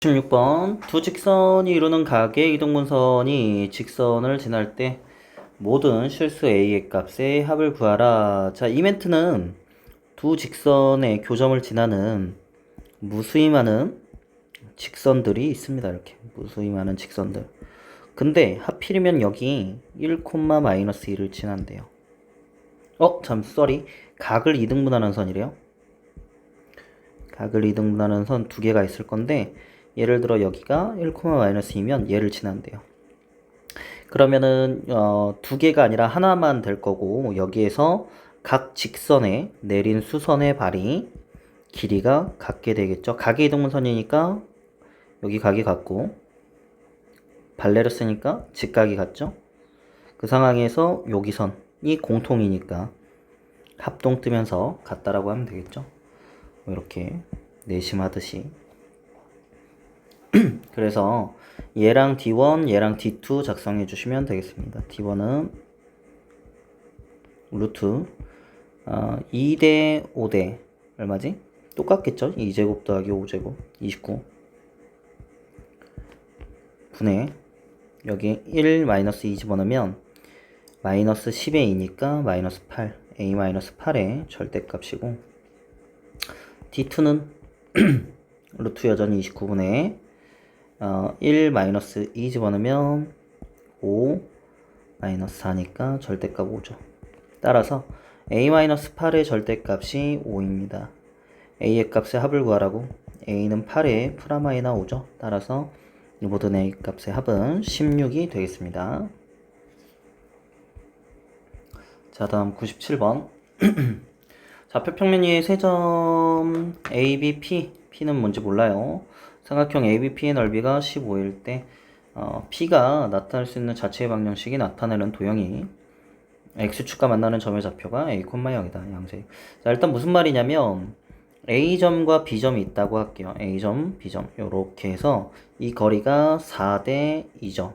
16번 두 직선이 이루는 각의 이동분선이 직선을 지날 때 모든 실수 a의 값의 합을 구하라. 자, 이 멘트는 두 직선의 교점을 지나는 무수히 많은 직선들이 있습니다. 이렇게 무수히 많은 직선들. 근데 하필이면 여기 1, 마이너스 1을 지난대요. 어, 참, 쏘리. 각을 이등분하는 선이래요. 각을 이등분하는 선 두 개가 있을 건데 예를 들어 여기가 1,-2면 얘를 지난대요. 그러면은 어, 두 개가 아니라 하나만 될 거고 여기에서 각 직선에 내린 수선의 발이 길이가 같게 되겠죠. 각의 이동분선이니까 여기 각이 같고 발레를 쓰니까 직각이 같죠. 그 상황에서 여기 선이 공통이니까 합동 뜨면서 같다라고 하면 되겠죠. 이렇게 내심하듯이 그래서 얘랑 D1, 얘랑 D2 작성해 주시면 되겠습니다. D1은 루트 어, 2대 5대 얼마지? 똑같겠죠? 2제곱 더하기 5제곱 29 분의 여기 1 마이너스 2 집어넣으면 마이너스 10의 2니까 마이너스 8 a 마이너스 8의 절대값이고 D2는 루트 여전히 29분의 어, 1 마이너스 2 집어넣으면 5 마이너스 4니까 절대값 5죠. 따라서 a 마이너스 8의 절대값이 5입니다. a의 값의 합을 구하라고 a는 8의 프라마이나 5죠. 따라서 이 모든 a 값의 합은 16이 되겠습니다. 자 다음 97번 좌표 평면 위의 세점 ABP P는 뭔지 몰라요. 삼각형 ABP의 넓이가 15일 때 어, P가 나타낼 수 있는 자체의 방정식이 나타내는 도형이 X축과 만나는 점의 좌표가 A, 0이다. 양색. 자, 일단 무슨 말이냐면 A점과 B점이 있다고 할게요. A점, B점. 요렇게 해서 이 거리가 4대 2점.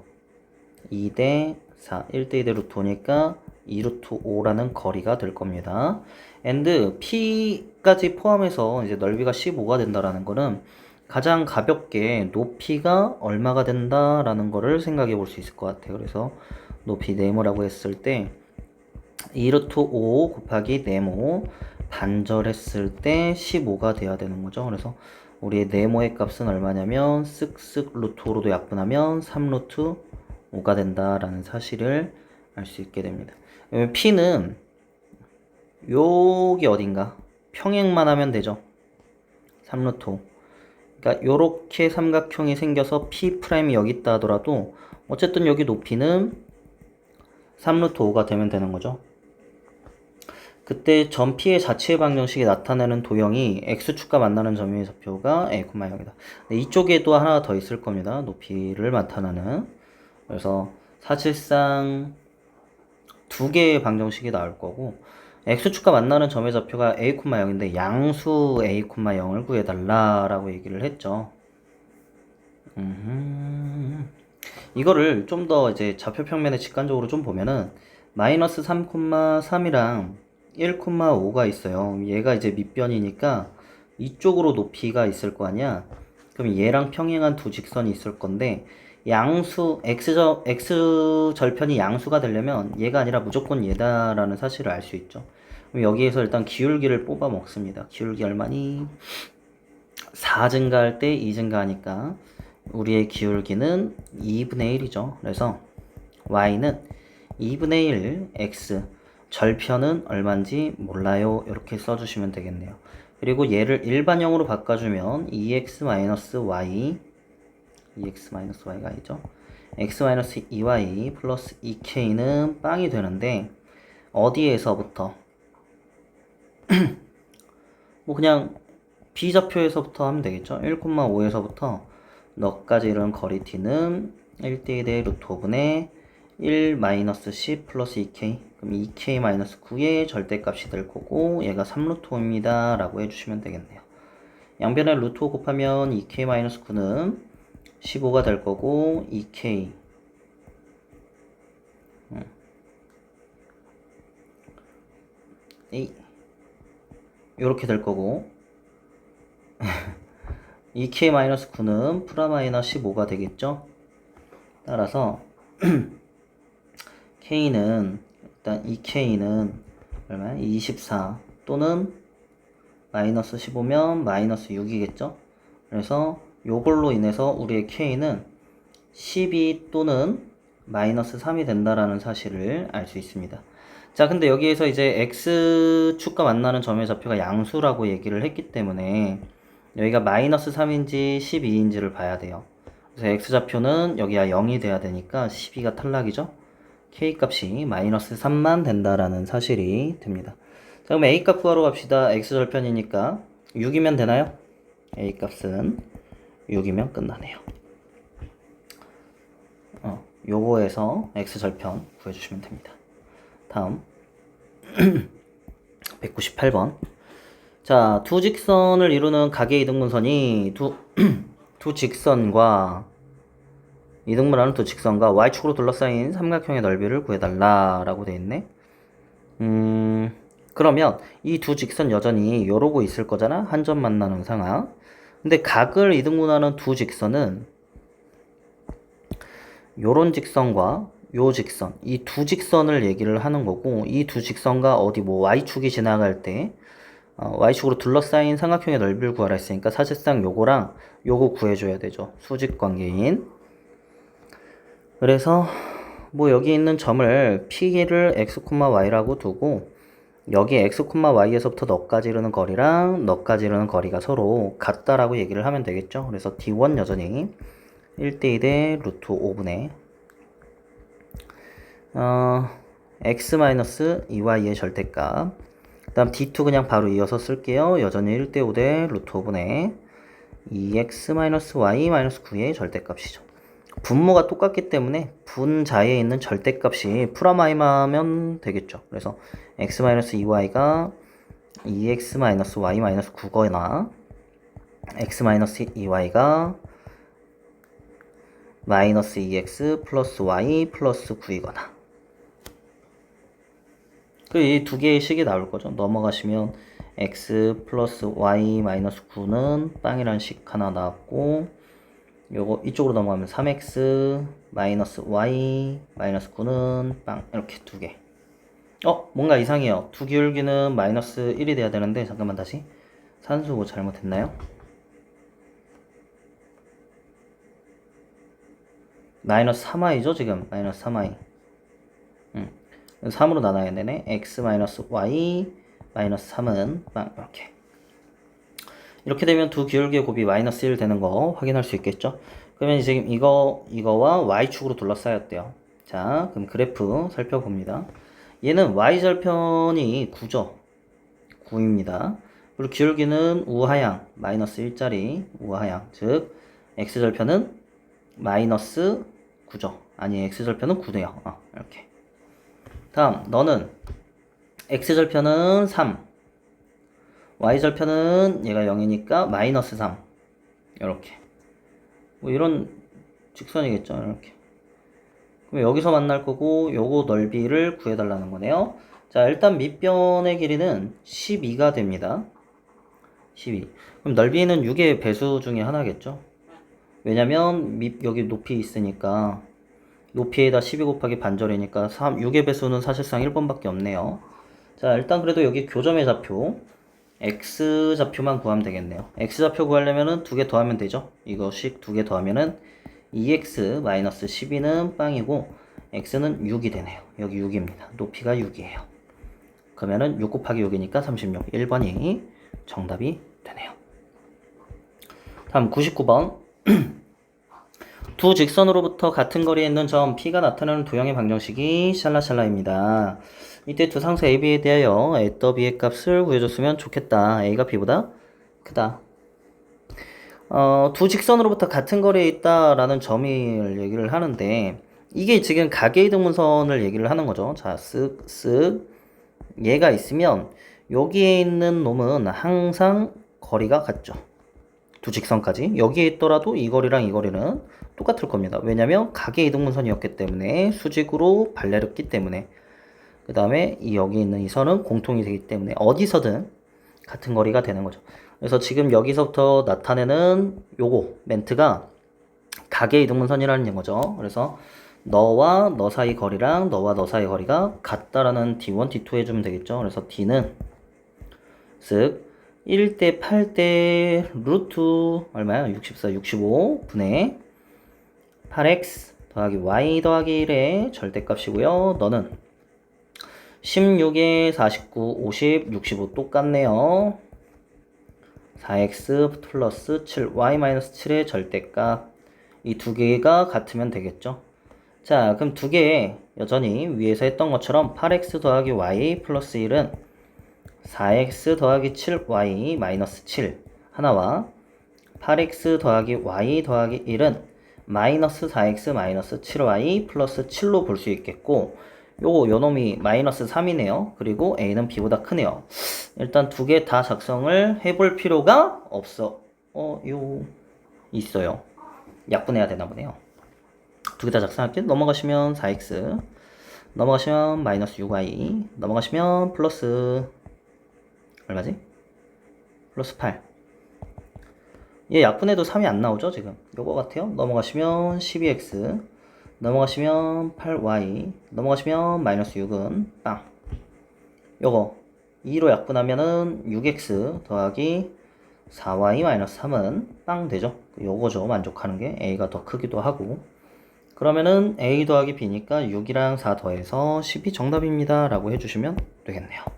2대 4. 1대 2대 루트 5니까 2루트 5라는 거리가 될 겁니다. and P까지 포함해서 이제 넓이가 15가 된다라는 거는 가장 가볍게 높이가 얼마가 된다라는 거를 생각해 볼 수 있을 것 같아요. 그래서 높이 네모라고 했을 때 2루트 5 곱하기 네모 반절했을 때 15가 돼야 되는 거죠. 그래서 우리의 네모의 값은 얼마냐면 쓱쓱 루트 5로도 약분하면 3루트 5가 된다라는 사실을 알 수 있게 됩니다. P는 여기 어딘가 평행만 하면 되죠. 3루트 5. 그러니까 요렇게 삼각형이 생겨서 P 프라임이 여기 있다 하더라도 어쨌든 여기 높이는 3루트 5가 되면 되는 거죠. 그때 점 P의 자체의 방정식이 나타내는 도형이 X축과 만나는 점의 좌표가 A, 0이다. 이쪽에도 하나 더 있을 겁니다. 높이를 나타나는. 그래서 사실상 두 개의 방정식이 나올 거고 x축과 만나는 점의 좌표가 a, 0인데 양수 a, 0을 구해달라라고 얘기를 했죠. 음흠. 이거를 좀 더 이제 좌표 평면에 직관적으로 좀 보면은 마이너스 3,3이랑 1,5가 있어요. 얘가 이제 밑변이니까 이쪽으로 높이가 있을 거 아니야. 그럼 얘랑 평행한 두 직선이 있을 건데 양수 x절 x 절편이 양수가 되려면 얘가 아니라 무조건 얘다라는 사실을 알 수 있죠. 그럼 여기에서 일단 기울기를 뽑아 먹습니다. 기울기 얼마니? 4 증가할 때 2 증가하니까 우리의 기울기는 2분의 1이죠. 그래서 y는 2분의 1 x 절편은 얼마인지 몰라요. 이렇게 써주시면 되겠네요. 그리고 얘를 일반형으로 바꿔주면 2x-y 2x-y가 아니죠. x-2y 플러스 2k는 빵이 되는데 어디에서부터? 뭐 그냥 b좌표에서부터 하면 되겠죠. 1,5에서부터 너까지 이런 거리 t는 1대1의 루트 5분의 1 마이너스 10 플러스 2k 그럼 2k 마이너스 9의 절대값이 될 거고 얘가 3루트 5입니다 라고 해주시면 되겠네요 양변에 루트 5 곱하면 2k 마이너스 9는 15가 될 거고 2k 음. 이 요렇게 될 거고 2k-9는 프라마이너 15가 되겠죠? 따라서 k는 일단 2k는 얼마야? 24 또는 마이너스 15면 마이너스 6이겠죠? 그래서 요걸로 인해서 우리의 k는 12 또는 마이너스 3이 된다라는 사실을 알 수 있습니다. 자, 근데 여기에서 이제 x축과 만나는 점의 좌표가 양수라고 얘기를 했기 때문에 여기가 마이너스 3인지 12인지를 봐야 돼요. 그래서 x좌표는 여기가 0이 돼야 되니까 12가 탈락이죠. k값이 마이너스 3만 된다라는 사실이 됩니다. 자, 그럼 a값 구하러 갑시다. x절편이니까 6이면 되나요? a값은 6이면 끝나네요. 어, 요거에서 x절편 구해주시면 됩니다. 다음 198번 자, 두 직선을 이루는 가계 이등분선이 두, 두 직선과 이등분하는 두 직선과 y축으로 둘러싸인 삼각형의 넓이를 구해달라라고 돼 있네. 음, 그러면 이 두 직선 여전히 이러고 있을 거잖아. 한 점 만나는 상황. 근데 각을 이등분하는 두 직선은 요런 직선과 요 직선, 이 두 직선을 얘기를 하는 거고, 이 두 직선과 어디 뭐 y축이 지나갈 때, 어, y축으로 둘러싸인 삼각형의 넓이를 구하라 했으니까 사실상 요거랑 요거 구해줘야 되죠. 수직 관계인. 그래서 뭐 여기 있는 점을 p를 x, y라고 두고 여기 x, y에서부터 너까지 이르는 거리랑 너까지 이르는 거리가 서로 같다라고 얘기를 하면 되겠죠. 그래서 d1 여전히 1대2대 루트 5분의 어, x-2y의 절대값 그 다음 d2 그냥 바로 이어서 쓸게요. 여전히 1대 5대 루트 5분의 2x-y-9의 절대값이죠. 분모가 똑같기 때문에 분자에 있는 절대값이 프라마이마면 되겠죠. 그래서 x-2y가 2x-y-9거나 x-2y가 마이너스 2x 플러스 y 플러스 9이거나 그 이 두 개의 식이 나올 거죠. 넘어가시면 x 플러스 y 마이너스 9는 빵이라는 식 하나 나왔고 요거 이쪽으로 넘어가면 3x 마이너스 y 마이너스 9는 빵 이렇게 두 개. 어 뭔가 이상해요. 두 기울기는 마이너스 1이 돼야 되는데 잠깐만 다시 산수 뭐 잘못했나요? 마이너스 3i죠 지금 마이너스 3i 음. 3으로 나눠야 되네. X 마이너스 y 마이너스 3은 빵 이렇게. 이렇게 되면 두 기울기의 곱이 마이너스 1 되는 거 확인할 수 있겠죠? 그러면 지금 이거 이거와 y축으로 둘러싸였대요. 자 그럼 그래프 살펴봅니다. 얘는 y절편이 9죠? 9입니다. 그리고 기울기는 우하향 마이너스 1짜리 우하향. 즉 x절편은 마이너스 9죠. 아니 x절편은 9네요. 어, 이렇게. 다음 너는 x절편은 3 y절편은 얘가 0이니까 마이너스 3 이렇게 뭐 이런 직선이겠죠. 이렇게 그럼 여기서 만날 거고 요거 넓이를 구해달라는 거네요. 자 일단 밑변의 길이는 12가 됩니다. 12 그럼 넓이는 6의 배수 중에 하나겠죠. 왜냐면 밑 여기 높이 있으니까 높이에다 12 곱하기 반절이니까 3, 6의 배수는 사실상 1번밖에 없네요. 자 일단 그래도 여기 교점의 좌표 x 좌표만 구하면 되겠네요. x 좌표 구하려면은 두 개 더하면 되죠. 이거씩 두 개 더하면은 2x 12는 빵이고 x는 6이 되네요. 여기 6입니다. 높이가 6이에요. 그러면은 6 곱하기 6이니까 36. 1번이 정답이 되네요. 다음 99번 두 직선으로부터 같은 거리에 있는 점 P가 나타나는 도형의 방정식이 샬라샬라입니다. 이때 두 상수 AB에 대하여 A 더 B의 값을 구해줬으면 좋겠다. A가 B보다 크다. 어, 두 직선으로부터 같은 거리에 있다라는 점을 얘기를 하는데 이게 지금 가계이등분선을 얘기를 하는 거죠. 자, 쓱, 쓱. 얘가 있으면 여기에 있는 놈은 항상 거리가 같죠. 두 직선까지 여기에 있더라도 이 거리랑 이 거리는 똑같을 겁니다. 왜냐면 가계 이등분선이었기 때문에 수직으로 발레렸기 때문에 그 다음에 이 여기 있는 이 선은 공통이 되기 때문에 어디서든 같은 거리가 되는 거죠. 그래서 지금 여기서부터 나타내는 요거 멘트가 가계 이등분선이라는 거죠. 그래서 너와 너 사이 거리랑 너와 너 사이 거리가 같다라는 D1, D2 해주면 되겠죠. 그래서 D는 즉 1대 8대 루트 얼마야? 64, 65 분의 8x 더하기 y 더하기 1의 절대값이고요. 너는 16에 49, 50, 65 똑같네요. 4x 플러스 7y 마이너스 7의 절대값 이 두 개가 같으면 되겠죠. 자, 그럼 두 개 여전히 위에서 했던 것처럼 8x 더하기 y 플러스 1은 4x 더하기 7y 마이너스 7 하나와 8x 더하기 y 더하기 1은 마이너스 4x 마이너스 7y 플러스 7로 볼 수 있겠고 요거 요놈이 마이너스 3이네요. 그리고 a는 b보다 크네요. 일단 두 개 다 작성을 해볼 필요가 없어. 어, 요 있어요. 약분해야 되나 보네요. 두 개 다 작성할게. 넘어가시면 4x, 넘어가시면 마이너스 6y, 넘어가시면 플러스 얼마지? 플러스 8. 얘 약분해도 3이 안 나오죠, 지금. 요거 같아요. 넘어가시면 12x, 넘어가시면 8y, 넘어가시면 마이너스 6은 빵. 요거 2로 약분하면은 6x 더하기 4y 마이너스 3은 빵 되죠. 요거죠. 만족하는 게 a가 더 크기도 하고. 그러면은 a 더하기 b니까 6이랑 4 더해서 10이 정답입니다. 라고 해주시면 되겠네요.